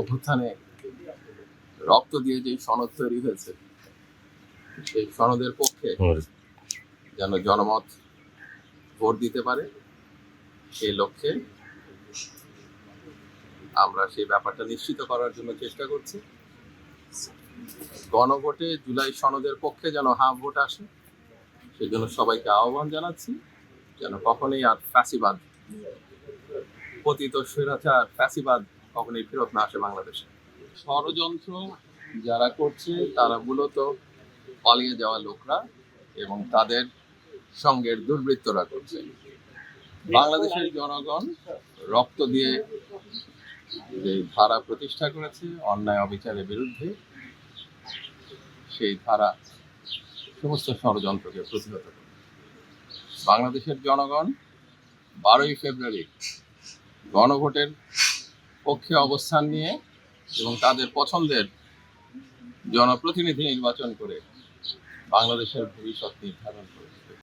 অভ্যুত্থানে রক্ত দিয়ে যে সনদ তৈরি হয়েছে সেই সনদের পক্ষে যেন জনমত ভোট দিতে পারে সেই লক্ষ্যে আমরা সেই ব্যাপারটা নিশ্চিত করার জন্য চেষ্টা করছি। গণভোটে জুলাই সনদের পক্ষে যেন হাঁ ভোট আসে সেজন্য সবাইকে আহ্বান জানাচ্ছি যেন কখনোই আর ফ্যাসিবাদ পতিত স্বৈরাচার ফ্যাসিবাদ কখনোই ফেরত না আসে বাংলাদেশে। ষড়যন্ত্র যারা করছে, তারা মূলত পালিয়ে যাওয়া লোকরা এবং তাদের সঙ্গের দুর্বৃত্তরা করছে। বাংলাদেশের জনগণ রক্ত দিয়ে যে ধারা প্রতিষ্ঠা করেছে, অন্যায় অবিচারের বিরুদ্ধে, সেই ধারা সমস্ত ষড়যন্ত্রকে প্রতিহত করে। বাংলাদেশের জনগণ বারোই ফেব্রুয়ারি গণভোটের পক্ষে অবস্থান নিয়ে এবং তাদের পছন্দের জনপ্রতিনিধি নির্বাচন করে বাংলাদেশের ভবিষ্যৎ নির্ধারণ করেছে